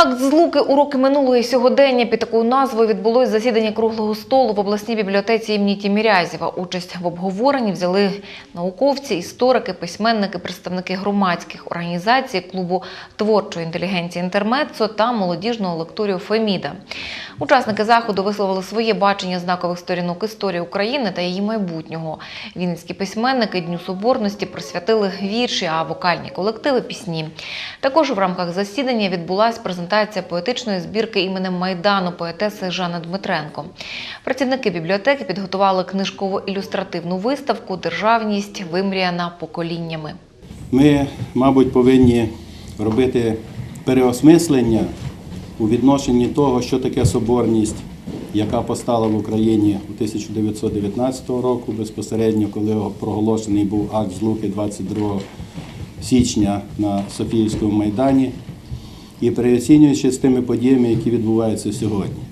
Акт злуки уроки минулого і сьогодення під такою назвою відбулось засідання круглого столу в обласній бібліотеці імені Тімірязєва. Участь в обговоренні взяли науковці, історики, письменники, представники громадських організацій, клубу творчої інтелігенції Інтермецо та молодіжного лекторію Феміда. Учасники заходу висловили своє бачення знакових сторінок історії України та її майбутнього. Вінницькі письменники Дню Соборності присвятили вірші, а вокальні колективи пісні. Також в рамках засідання відбулася презентація поетичної збірки іменем Майдану поетеси Жани Дмитренко. Працівники бібліотеки підготували книжково-ілюстративну виставку Державність вимріяна поколіннями. Ми, мабуть, повинні робити переосмислення у відношенні того, що таке соборність, яка постала в Україні у 1919 року, безпосередньо, коли проголошений був акт злуки 22 січня на Софіївському майдані, і переоцінюючи з тими подіями, які відбуваються сьогодні.